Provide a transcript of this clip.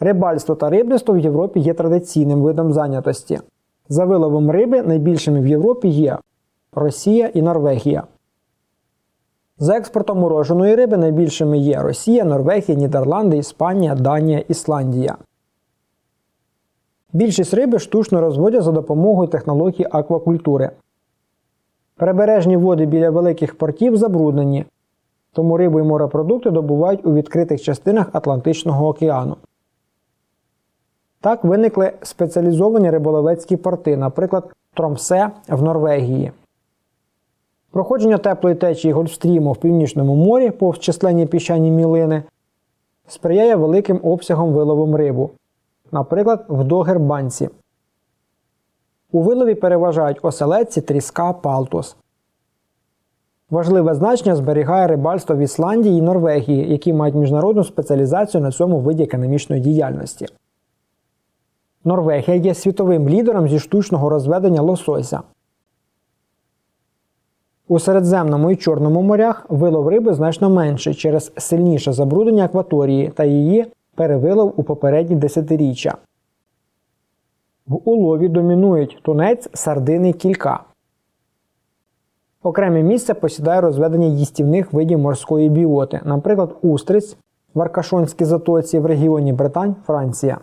Рибальство та рибництво в Європі є традиційним видом зайнятості. За виловом риби найбільшими в Європі є Росія і Норвегія. За експортом мороженої риби найбільшими є Росія, Норвегія, Нідерланди, Іспанія, Данія, Ісландія. Більшість риби штучно розводять за допомогою технологій аквакультури. Прибережні води біля великих портів забруднені, тому рибу і морепродукти добувають у відкритих частинах Атлантичного океану. Так виникли спеціалізовані риболовецькі порти, наприклад, Тромсе в Норвегії. Проходження теплої течії Гольфстріму в Північному морі повз численні піщані мілини сприяє великим обсягом виловом рибу, наприклад, в Догербанці. У вилові переважають оселедці, тріска, палтус. Важливе значення зберігає рибальство в Ісландії і Норвегії, які мають міжнародну спеціалізацію на цьому виді економічної діяльності. Норвегія є світовим лідером зі штучного розведення лосося. У Середземному і Чорному морях вилов риби значно менший через сильніше забруднення акваторії та її перевилов у попередні десятиріччя. В улові домінують тунець, сардини, кілька. Окреме місце посідає розведення їстівних видів морської біоти, наприклад, устриць в Аркашонській затоці в регіоні Британь, Франція.